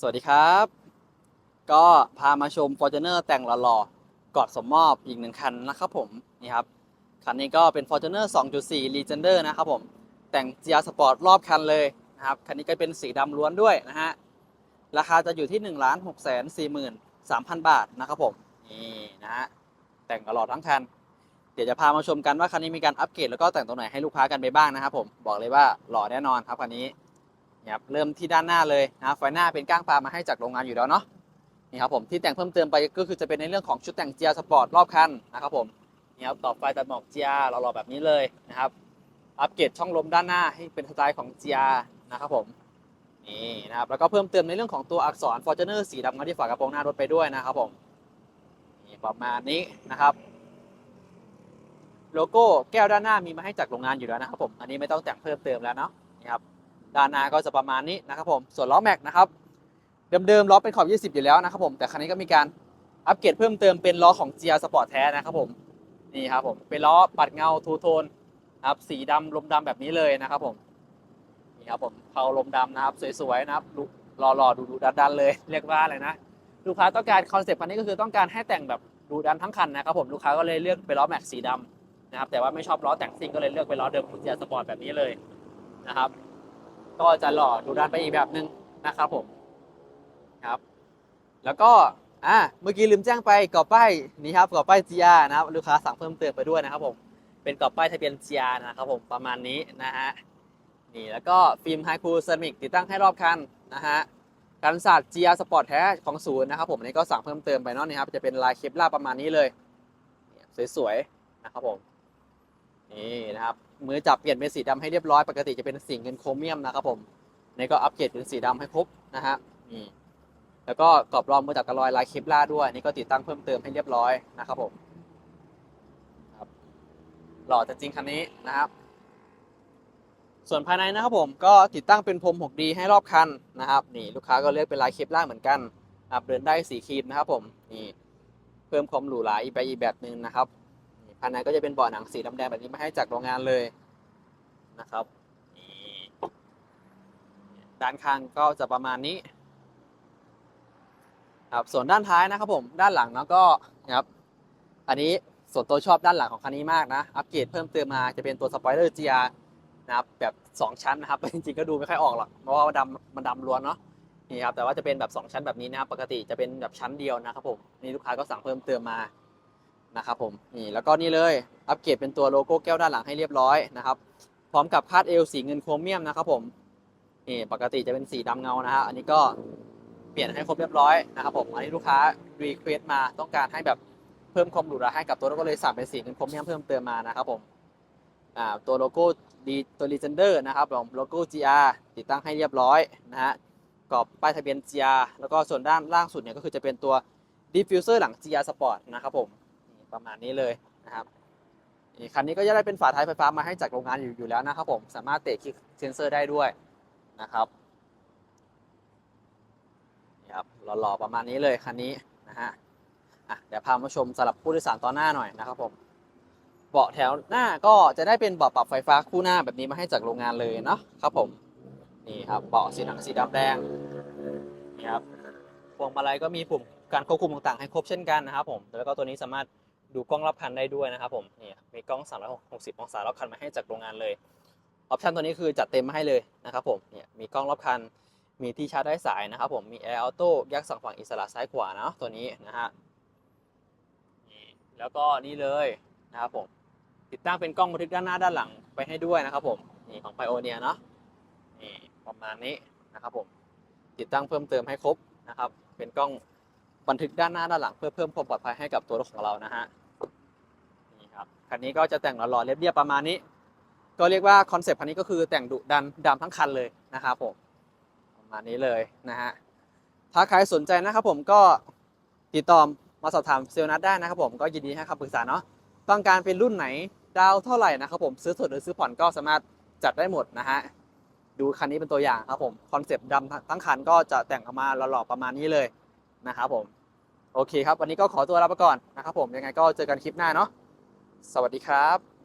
สวัสดีครับ ก็พามาชม Fortuner แต่งหล่อๆกอดสมมอบอีกหนึ่งคันนะครับผมนี่ครับ คันนี้ก็เป็น Fortuner 2.4 Legender นะครับผม แต่ง GR Sport รอบคันเลยนะครับ คันนี้ก็เป็นสีดำล้วนด้วยนะฮะ ราคาจะอยู่ที่ 1 6 4 3 3 0 0 บาทนะครับผม นี่นะฮะ แต่งหล่อทั้งคัน เดี๋ยวจะพามาชมกันว่าคันนี้มีการอัปเกรดแล้วก็แต่งตรงไหนให้ลูกค้ากันไปบ้างนะครับผม บอกเลยว่าหล่อแน่นอนครับคันนี้ ครับเริ่มที่ด้านหน้าเลยนะไฟหน้าเป็นก้างปลามาให้จากโรงงานอยู่แล้วเนาะนี่ครับผมที่แต่งเพิ่มเติมไปก็คือจะเป็นในเรื่องของชุดแต่ง GR Sport รอบคันนะครับผมนี่ครับต่อไฟตัดหมอก GR หล่อๆแบบนี้เลยนะครับอัปเกรดช่องลมด้านหน้าให้เป็นสไตล์ของ GR นะครับผมนี่นะครับแล้วก็เพิ่มเติมในเรื่องของตัวอักษร Fortuner สีดำมาที่ฝากระโปรงหน้ารถไปด้วยนะครับผมนี่ประมาณนี้นะครับ โลโก้แก้วด้านหน้ามีมาให้จากโรงงานอยู่แล้วนะครับผมอันนี้ไม่ต้องแต่งเพิ่มเติมแล้วเนาะนี่ครับ ด้านหน้าก็จะประมาณนี้นะครับผมส่วนล้อแม็กนะครับเดิมๆล้อเป็นขอบ 20 อยู่แล้วนะครับผมแต่ครั้นี้ก็มีการอัปเกรดเพิ่มเติมเป็นล้อของ GR Sport แท้นะครับผมนี่ครับผมเป็นล้อปัดเงาทูโทนนะครับสีดำลมดำแบบนี้เลยนะครับผมนี่ครับผมเผาลมดำนะครับสวยๆนะครับหล่อๆดูดูดันๆเลยเรียกว่าอะไรนะลูกค้าต้องการคอนเซปต์คันนี้ก็คือต้องการให้แต่งแบบดูดันทั้งคันนะครับผมลูกค้าก็เลยเลือกเป็นล้อแม็กสีดำนะครับแต่ว่าไม่ชอบล้อแต่งซิ่งก็เลยเลือกเป็นล้อเดิมของ GR Sport แบบนี้เลยนะครับ ก็จะหล่อดูดันไปอีกแบบหนึ่งนะครับผมครับ แล้วก็อ่าเมื่อกี้ลืมแจ้งไปกรอบป้ายนี่ครับกรอบป้าย GR นะครับลูกค้าสั่งเพิ่มเติมไปด้วยนะครับผมเป็นกรอบป้ายทะเบียน GR นะครับผมประมาณนี้นะฮะนี่แล้วก็ฟิล์มไฮคูเซรามิกติดตั้งให้รอบคันนะฮะกันศาสตร์ GR Sport แท้ของศูนย์นะครับผมนนี้ก็สั่งเพิ่มเติมไปเนาะนี่ครับจะเป็นลายเคปล่าประมาณนี้เลยสวยๆนะครับผม นี่นะครับมือจับเปลี่ยนเป็นสีดำให้เรียบร้อยปกติจะเป็นสีเงินโครเมียมนะครับผมนี่ก็อัปเกรดเป็นสีดำให้ครบนะฮะนี่แล้วก็กรอบรองมือจับกระลอยลายเคปล่าด้วยนี่ก็ติดตั้งเพิ่มเติมให้เรียบร้อยนะครับผมครับหล่อจริงคันนี้นะครับ ส่วนภายในนะครับผมก็ติดตั้งเป็นพรม 6D ให้รอบคันนะครับ นี่ลูกค้าก็เลือกเป็นลายเคปล่าเหมือนกันนะครับเดินได้สีครีมนะครับผมนี่เพิ่มความหรูหราอีกไปอีกแบบหนึ่งนะครับ ภายในก็จะเป็นเบาะหนังสีดำแดงแบบนี้มาให้จากโรงงานเลยนะครับด้านข้างก็จะประมาณนี้ครับส่วนด้านท้ายนะครับผมด้านหลังเนาะก็นะครับอันนี้ส่วนตัวชอบด้านหลังของคันนี้มากนะ อัปเกรดเพิ่มเติมมาจะเป็นตัวสปอยเลอร์ GR นะครับแบบ 2 ชั้นนะครับ จริงๆก็ดูไม่ค่อยออกหรอกเพราะว่ามันดำมันดำล้วนเนาะนี่ครับแต่ว่าจะเป็นแบบ 2 ชั้นแบบนี้นะครับปกติจะเป็นแบบชั้นเดียวนะครับผมนี่ลูกค้าก็สั่งเพิ่มเติมมา นะครับผมนี่แล้วก็นี่เลยอัปเกรดเป็นตัวโลโก้แก้วด้านหลังให้เรียบร้อยนะครับพร้อมกับคาดเอวสีเงินโครเมียมนะครับผมนี่ปกติจะเป็นสีดำเงานะฮะอันนี้ก็เปลี่ยนให้ครบเรียบร้อยนะครับผมอันนี้ลูกค้ารีเควสมาต้องการให้แบบเพิ่มความหรูหราให้กับตัวรถก็เลยสั่งเป็นสีเงินโครเมียมเพิ่มเติมมานะครับผมอ่าตัวโลโก้ดีตัวลีเจนเดอร์นะครับผมโลโก้ GR ติดตั้งให้เรียบร้อยนะฮะกรอบป้ายทะเบียน GR แล้วก็ส่วนด้านล่างสุดเนี่ยก็คือจะเป็นตัวดิฟฟิวเซอร์หลัง GR Sport นะครับผม ประมาณนี้เลยนะครับคันนี้ก็จะได้เป็นฝาท้ายไฟฟ้ามาให้จากโรงงานอยู่อยู่แล้วนะครับผมสามารถเตะคลิกเซนเซอร์ได้ด้วยนะครับนี่ครับหล่อๆประมาณนี้เลยคันนี้นะฮะอะเดี๋ยวพามาชมสำหรับผู้โดยสารตอนหน้าหน่อยนะครับผมเบาะแถวหน้าก็จะได้เป็นเบาะปรับไฟฟ้าคู่หน้าแบบนี้มาให้จากโรงงานเลยเนาะครับผมนี่ครับเบาะสีหนังสีดำแดงนี่ครับพวงมาลัยก็มีปุ่มการควบคุมต่างๆให้ครบเช่นกันนะครับผมแล้วก็ตัวนี้สามารถ ดูกล้องรอบคันได้ด้วยนะครับผมนี่มีกล้อง 360 องศารอบคันมาให้จากโรงงานเลยออปชันตัวนี้คือจัดเต็มมาให้เลยนะครับผมเนี่ยมีกล้องรอบคันมีที่ชาร์จได้สายนะครับผมมีแอร์ออโต้ยักสองฝั่งอิสระซ้ายขวานะตัวนี้นะฮะนี่แล้วก็นี่เลยนะครับผมติดตั้งเป็นกล้องบันทึกด้านหน้าด้านหลังไปให้ด้วยนะครับผมนี่ของไพโอเนียเนาะนี่ประมาณนี้นะครับผมติดตั้งเพิ่มเติมให้ครบนะครับเป็นกล้อง บันทึกด้านหน้าด้านหลังเพื่อเพิ่มความปลอดภัยให้กับตัวรถของเรานะฮะนี่ครับคันนี้ก็จะแต่งหล่อๆเรียบๆประมาณนี้ ก็เรียกว่าคอนเซปต์คันนี้ก็คือแต่งดุดันดำทั้งคันเลยนะครับผมประมาณนี้เลยนะฮะถ้าใครสนใจนะครับผมก็ติดต่อมาสอบถามเซลล์นัดได้นะครับผมก็ยินดีให้คำปรึกษาเนาะต้องการเป็นรุ่นไหนดาวเท่าไหร่นะครับผมซื้อสดหรือซื้อผ่อนก็สามารถจัดได้หมดนะฮะดูคันนี้เป็นตัวอย่างครับผมคอนเซปต์ดำทั้งคันก็จะแต่งออกมาหล่อๆประมาณนี้เลยนะครับผม โอเคครับ วันนี้ก็ขอตัวลาไปก่อนนะครับผมยังไงก็เจอกันคลิปหน้าเนาะสวัสดีครับ